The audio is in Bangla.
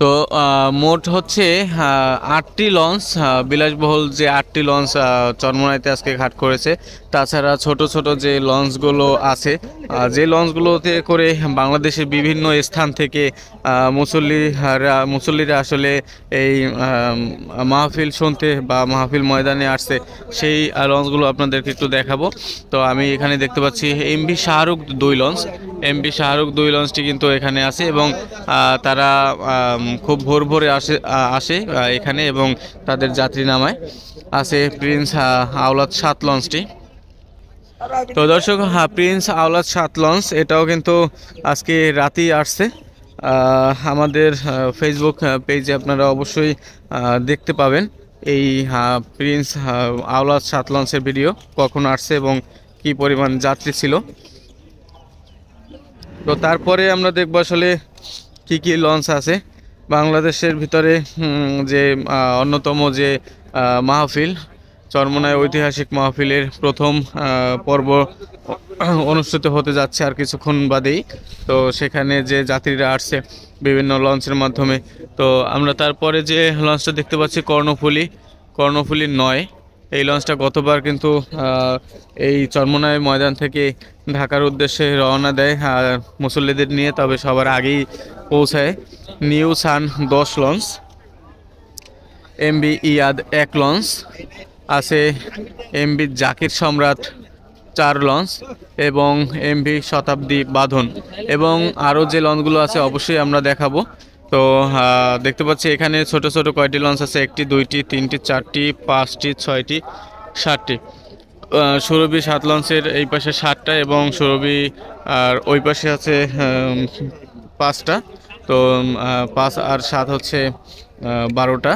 তো মোট হচ্ছে আটটি লঞ্চ বিলাসবহুল যে আটটি লঞ্চ চরমোনাইতে আজকে ঘাট করেছে। তাছাড়া ছোট ছোট যে লঞ্চগুলো আছে যে লঞ্চগুলোতে করে বাংলাদেশের বিভিন্ন স্থান থেকে মুসল্লিরা মুসল্লিরা আসলে এই মাহফিল শুনতে বা মাহফিল ময়দানে আসছে, সেই লঞ্চগুলো আপনাদেরকে একটু দেখাবো। তো আমি এখানে দেখতে পাচ্ছি এমবি শাহরুখ দুই লঞ্চ। এমবি শাহরুখ দুই লঞ্চটি কিন্তু এখানে আছে এবং তারা খুব ভোর ভোরে আসে আসে এখানে এবং তাদের যাত্রী নামায় আছে প্রিন্স আওলাদ সাত লঞ্চটি। তো দর্শক হ্যাঁ প্রিন্স আওলাদ সাত লঞ্চ এটাও কিন্তু আজকে রাতেই আসছে। আমাদের ফেসবুক পেজে আপনারা অবশ্যই দেখতে পাবেন এই প্রিন্স আওলাদ সাত লঞ্চের ভিডিও কখন আসছে এবং কি পরিমাণ যাত্রী ছিল। তো তারপরে আমরা দেখব আসলে কি কি লঞ্চ আছে। বাংলাদেশের ভিতরে যে অন্যতম যে মাহফিল চরমনায় ঐতিহাসিক মাহফিলের প্রথম পর্ব অনুষ্ঠিত হতে যাচ্ছে আর কিছুক্ষণ বাদেই। তো সেখানে যে যাত্রীরা আসছে বিভিন্ন লঞ্চের মাধ্যমে। তো আমরা তারপরে যে লঞ্চটা দেখতে পাচ্ছি কর্ণফুলি। কর্ণফুলি নয়। এই লঞ্চটা গতবার কিন্তু এই চরমনায় ময়দান থেকে ঢাকার উদ্দেশ্যে রওনা দেয়, আর মুসল্লিদের নিয়ে, তবে সবার আগেই পৌঁছায়। নিউ সান দশ লঞ্চ এমবি ইয়াদ এক লঞ্চ আছে এমবি জাকির সম্রাট চার লঞ্চ এবং এমভি শতাব্দী বাঁধন। এবং আরও যে লঞ্চগুলো আছে অবশ্যই আমরা দেখাবো। তো দেখতে পাচ্ছি এখানে ছোট ছোট কয়টি লঞ্চ আছে? একটি দুইটি তিনটি চারটি পাঁচটি ছয়টি আহ, সুরভি সাত লঞ্চের এই পাশে সাতটা এবং সুরভি আর ওই পাশে আছে পাঁচটা। তো পাঁচ আর সাত হচ্ছে বারোটা।